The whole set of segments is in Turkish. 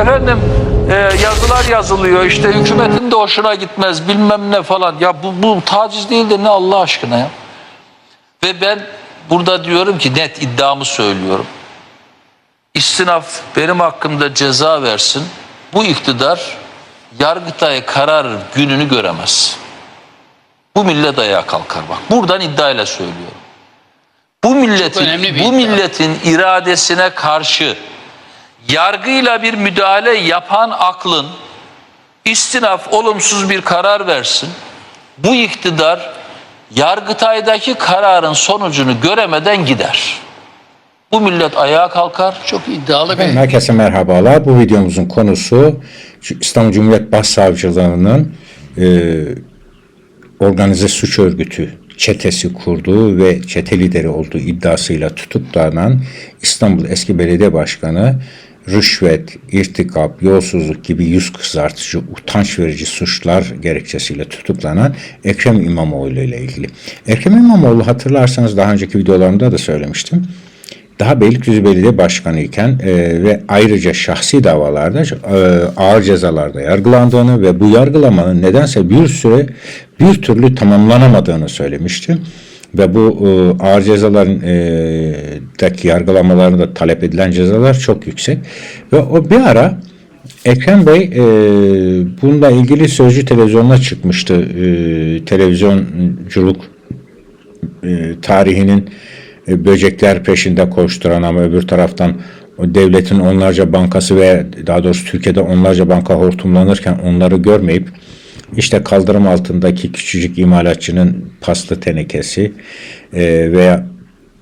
Efendim e, yazılar yazılıyor işte hükümetin de hoşuna gitmez bilmem ne falan. Ya bu, bu taciz değil de ne Allah aşkına ya. Ve ben burada diyorum ki net iddiamı söylüyorum. İstinaf benim hakkımda ceza versin. Bu iktidar Yargıtay karar gününü göremez. Bu millet ayağa kalkar bak. Buradan iddiayla söylüyorum. Bu milletin bu milletin iradesine karşı yargıyla bir müdahale yapan aklın istinaf olumsuz bir karar versin. Bu iktidar Yargıtay'daki kararın sonucunu göremeden gider. Bu millet ayağa kalkar. Çok iddialı bir Herkese merhabalar. Bu videomuzun konusu İstanbul Cumhuriyet Başsavcılığı'nın e, organize suç örgütü çetesi kurduğu ve çete lideri olduğu iddiasıyla tutuklanan İstanbul eski belediye başkanı rüşvet, irtikap, yolsuzluk gibi yüz kızartıcı, utanç verici suçlar gerekçesiyle tutuklanan Ekrem İmamoğlu ile ilgili. Ekrem İmamoğlu hatırlarsanız daha önceki videolarımda da söylemiştim daha Beylikdüzü Belediye Başkanı iken e, ve ayrıca şahsi davalarda e, ağır cezalarda yargılandığını ve bu yargılamanın nedense bir süre bir türlü tamamlanamadığını söylemişti. Ve bu e, ağır cezaların e, daki yargılamalarında talep edilen cezalar çok yüksek. Ve o bir ara Ekrem Bey e, bununla ilgili Sözcü Televizyon'una çıkmıştı. E, televizyonculuk e, tarihinin e, böcekler peşinde koşturan ama öbür taraftan o devletin onlarca bankası ve daha doğrusu Türkiye'de onlarca banka hortumlanırken onları görmeyip işte kaldırım altındaki küçücük imalatçının paslı tenekesi e, veya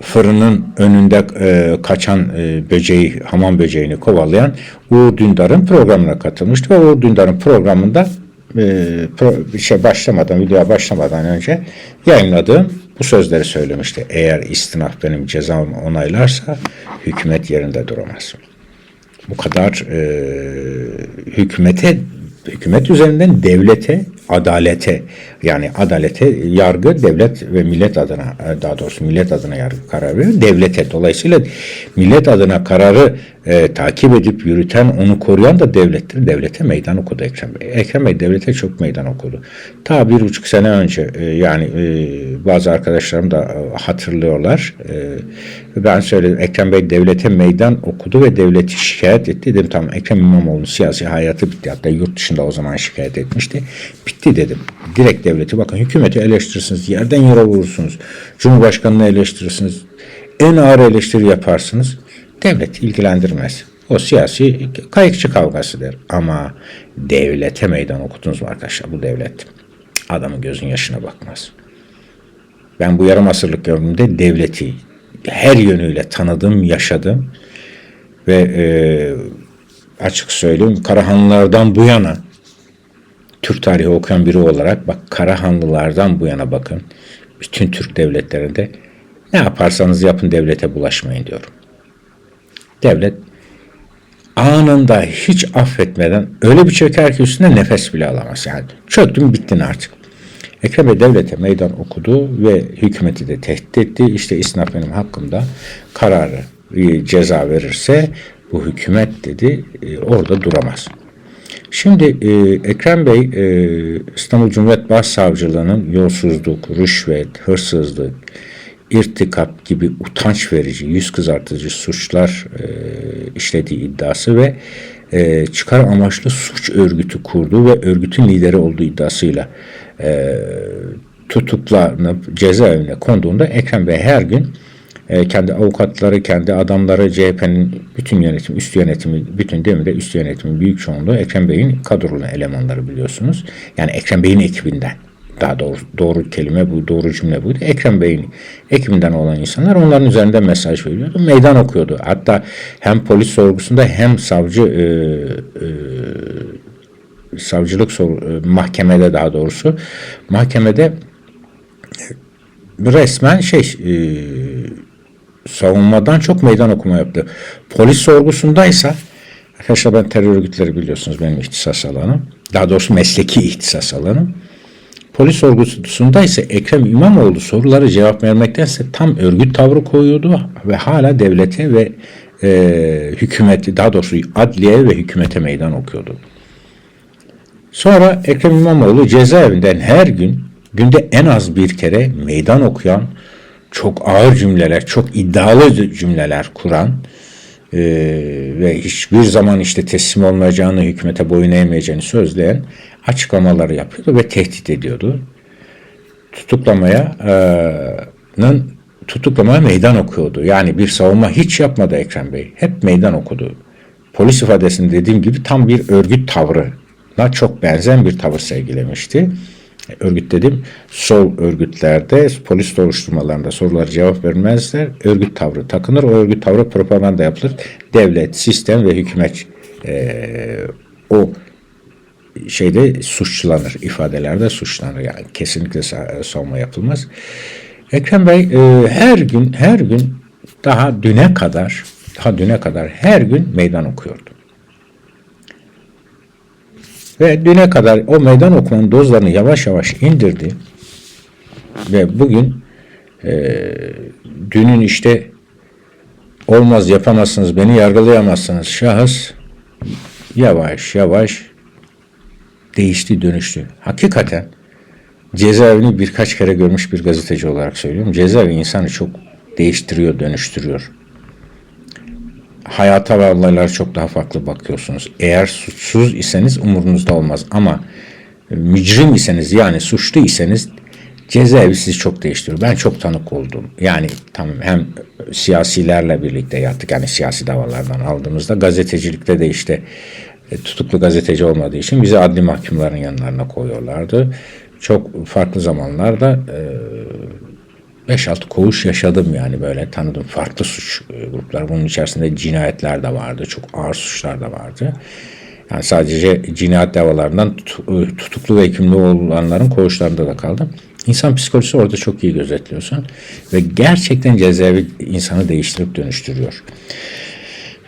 fırının önünde e, kaçan e, böceği, hamam böceğini kovalayan Uğur Dündar'ın programına katılmıştı ve Uğur Dündar'ın programında e, pro, şey başlamadan, videoya başlamadan önce yayınladığım bu sözleri söylemişti. Eğer istinaf benim cezamı onaylarsa hükümet yerinde duramaz. Bu kadar e, hükümete hükümet üzerinden devlete, adalete yani adalete yargı devlet ve millet adına e, daha doğrusu millet adına yargı karar veriyor. Devlete dolayısıyla millet adına kararı e, takip edip yürüten onu koruyan da devlettir. Devlete meydan okudu Ekrem Bey. Ekrem Bey devlete çok meydan okudu. Ta bir buçuk sene önce e, yani e, bazı arkadaşlarım da e, hatırlıyorlar. E, ben söyledim Ekrem Bey devlete meydan okudu ve devleti şikayet etti. Dedim tamam Ekrem İmamoğlu'nun siyasi hayatı bitti. Hatta yurt dışında o zaman şikayet etmişti. Bitti dedim. Direkt devleti bakın hükümeti eleştirirsiniz. Yerden yere vurursunuz. Cumhurbaşkanını eleştirirsiniz. En ağır eleştiri yaparsınız. Devlet ilgilendirmez. O siyasi kayıkçı kavgasıdır. Ama devlete meydan okudunuz mu arkadaşlar? Bu devlet adamın gözün yaşına bakmaz. Ben bu yarım asırlık ömrümde devleti her yönüyle tanıdım, yaşadım ve e, açık söyleyeyim Karahanlılardan bu yana Türk tarihi okuyan biri olarak bak Karahanlılardan bu yana bakın bütün Türk devletlerinde ne yaparsanız yapın devlete bulaşmayın diyorum. Devlet anında hiç affetmeden öyle bir çöker ki üstüne nefes bile alamaz. Yani çöktün bittin artık. Ekrem Bey devlete meydan okudu ve hükümeti de tehdit etti. İşte isnaf benim hakkımda kararı e, ceza verirse bu hükümet dedi e, orada duramaz. Şimdi e, Ekrem Bey e, İstanbul Cumhuriyet Başsavcılığı'nın yolsuzluk, rüşvet, hırsızlık, irtikap gibi utanç verici, yüz kızartıcı suçlar e, işlediği iddiası ve e, çıkar amaçlı suç örgütü kurduğu ve örgütün lideri olduğu iddiasıyla e, tutuklanıp cezaevine konduğunda Ekrem Bey her gün e, kendi avukatları, kendi adamları, CHP'nin bütün yönetim, üst yönetimi, bütün değil mi de üst yönetimin büyük çoğunluğu Ekrem Bey'in kadrolu elemanları biliyorsunuz. Yani Ekrem Bey'in ekibinden. Daha doğru, doğru kelime bu, doğru cümle buydu. Ekrem Bey'in ekibinden olan insanlar onların üzerinde mesaj veriyordu. Meydan okuyordu. Hatta hem polis sorgusunda hem savcı e, e, savcılık sor, e, mahkemede daha doğrusu mahkemede resmen şey e, savunmadan çok meydan okuma yaptı. Polis sorgusundaysa arkadaşlar ben terör örgütleri biliyorsunuz benim ihtisas alanım. Daha doğrusu mesleki ihtisas alanım. Polis sorgusunda Ekrem İmamoğlu soruları cevap vermektense tam örgüt tavrı koyuyordu ve hala devlete ve e, hükümeti daha doğrusu adliye ve hükümete meydan okuyordu. Sonra Ekrem İmamoğlu cezaevinden her gün günde en az bir kere meydan okuyan, çok ağır cümleler, çok iddialı cümleler kuran e, ve hiçbir zaman işte teslim olmayacağını, hükümete boyun eğmeyeceğini sözleyen açıklamaları yapıyordu ve tehdit ediyordu. Tutuklamaya e, tutuklamaya meydan okuyordu. Yani bir savunma hiç yapmadı Ekrem Bey. Hep meydan okudu. Polis ifadesinde dediğim gibi tam bir örgüt tavrına çok benzeyen bir tavır sergilemişti. Örgüt dedim sol örgütlerde polis soruşturmalarında sorulara cevap vermezler. Örgüt tavrı takınır. O örgüt tavrı propaganda yapılır. Devlet, sistem ve hükümet eee, o şeyde suçlanır. ifadelerde suçlanır. Yani kesinlikle sa- savunma yapılmaz. Ekrem Bey e, her gün her gün daha düne kadar daha düne kadar her gün meydan okuyordu. Ve düne kadar o meydan okumanın dozlarını yavaş yavaş indirdi. Ve bugün e, dünün işte olmaz yapamazsınız beni yargılayamazsınız şahıs yavaş yavaş değişti dönüştü. Hakikaten cezaevini birkaç kere görmüş bir gazeteci olarak söylüyorum. Cezaevi insanı çok değiştiriyor, dönüştürüyor. Hayata ve olaylara çok daha farklı bakıyorsunuz. Eğer suçsuz iseniz umurunuzda olmaz ama mücrim iseniz yani suçlu iseniz cezaevi sizi çok değiştiriyor. Ben çok tanık oldum. Yani tamam hem siyasilerle birlikte yattık yani siyasi davalardan aldığımızda gazetecilikte de işte e, tutuklu gazeteci olmadığı için bizi adli mahkumların yanlarına koyuyorlardı. Çok farklı zamanlarda e, 5-6 koğuş yaşadım yani böyle tanıdım farklı suç e, grupları. Bunun içerisinde cinayetler de vardı, çok ağır suçlar da vardı. Yani sadece cinayet davalarından e, tutuklu ve hükümlü olanların koğuşlarında da kaldım. İnsan psikolojisi orada çok iyi gözetliyorsun ve gerçekten cezaevi insanı değiştirip dönüştürüyor.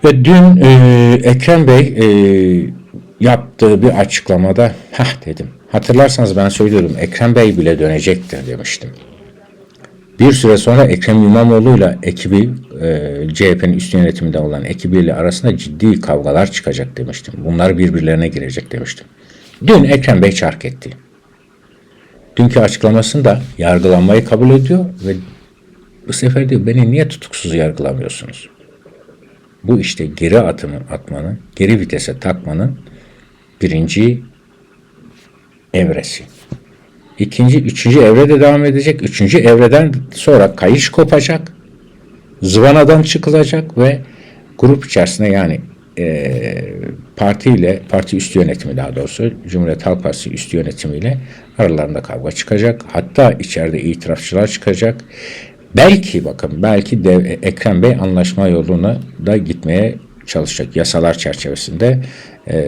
Ve dün e, Ekrem Bey e, yaptığı bir açıklamada hah dedim. Hatırlarsanız ben söylüyordum Ekrem Bey bile dönecektir demiştim. Bir süre sonra Ekrem İmamoğlu'yla ekibi e, CHP'nin üst yönetiminde olan ekibiyle arasında ciddi kavgalar çıkacak demiştim. Bunlar birbirlerine girecek demiştim. Dün Ekrem Bey çark etti. Dünkü açıklamasında yargılanmayı kabul ediyor ve bu sefer diyor beni niye tutuksuz yargılamıyorsunuz? Bu işte geri atımı atmanın, geri vitese takmanın birinci evresi. İkinci, üçüncü evrede devam edecek. Üçüncü evreden sonra kayış kopacak. Zıvanadan çıkılacak ve grup içerisinde yani eee partiyle, parti üst yönetimi daha doğrusu Cumhuriyet Halk Partisi üst yönetimiyle aralarında kavga çıkacak. Hatta içeride itirafçılar çıkacak. Belki bakın belki de Ekrem Bey anlaşma yoluna da gitmeye çalışacak yasalar çerçevesinde e,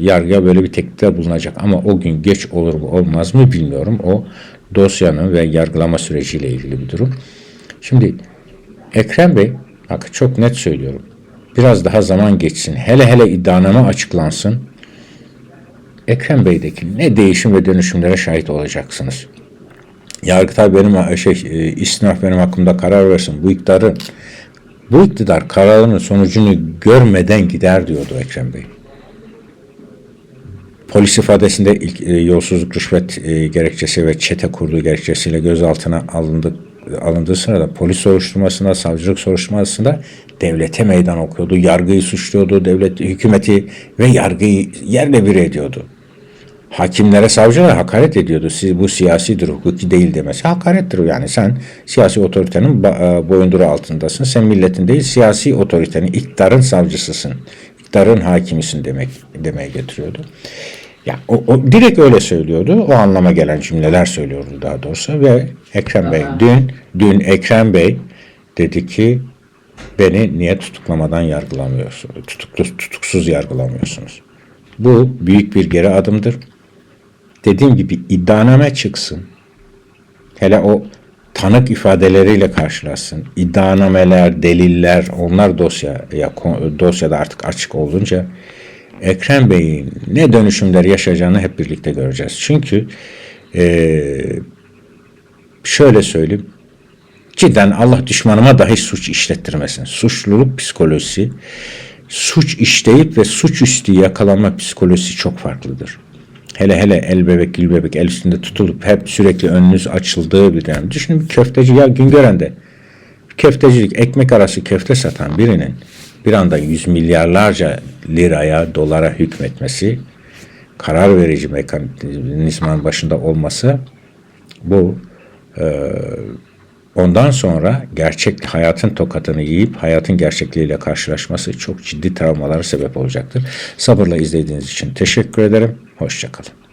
yargıya böyle bir teklifte bulunacak ama o gün geç olur mu olmaz mı bilmiyorum. O dosyanın ve yargılama süreciyle ilgili bir durum. Şimdi Ekrem Bey bak çok net söylüyorum. Biraz daha zaman geçsin. Hele hele iddianame açıklansın. Ekrem Bey'deki ne değişim ve dönüşümlere şahit olacaksınız. Yargıtay benim şey e, istinaf benim hakkımda karar versin. Bu iktidarın bu iktidar kararının sonucunu görmeden gider diyordu Ekrem Bey. Polis ifadesinde ilk e, yolsuzluk rüşvet e, gerekçesi ve çete kurduğu gerekçesiyle gözaltına alındı, alındığı sırada polis soruşturmasında, savcılık soruşturmasında devlete meydan okuyordu. Yargıyı suçluyordu, devlet hükümeti ve yargıyı yerle bir ediyordu. Hakimlere, savcılara hakaret ediyordu. Siz bu siyasidir, hukuki değil demesi hakarettir. Yani sen siyasi otoritenin e, boyunduruğu altındasın. Sen milletin değil, siyasi otoritenin, iktidarın savcısısın. İktidarın hakimisin demek demeye getiriyordu. Ya o, o direkt öyle söylüyordu. O anlama gelen cümleler söylüyordu daha doğrusu ve Ekrem Bey dün dün Ekrem Bey dedi ki beni niye tutuklamadan yargılamıyorsunuz? Tutuklu, tutuksuz yargılamıyorsunuz. Bu büyük bir geri adımdır. Dediğim gibi iddianame çıksın. Hele o tanık ifadeleriyle karşılaşsın. İddianameler, deliller, onlar dosya ya dosyada artık açık olunca Ekrem Bey'in ne dönüşümler yaşayacağını hep birlikte göreceğiz. Çünkü eee, şöyle söyleyeyim. cidden Allah düşmanıma dahi suç işlettirmesin. Suçluluk psikolojisi, suç işleyip ve suçüstü yakalanma psikolojisi çok farklıdır. Hele hele el bebek, gül bebek el üstünde tutulup hep sürekli önünüz açıldığı bir dönem. Düşünün bir köfteci ya Güngören'de köftecilik ekmek arası köfte satan birinin bir anda yüz milyarlarca liraya, dolara hükmetmesi, karar verici mekanizmanın başında olması bu e, ondan sonra gerçek hayatın tokatını yiyip hayatın gerçekliğiyle karşılaşması çok ciddi travmalara sebep olacaktır. Sabırla izlediğiniz için teşekkür ederim. Hoşçakalın.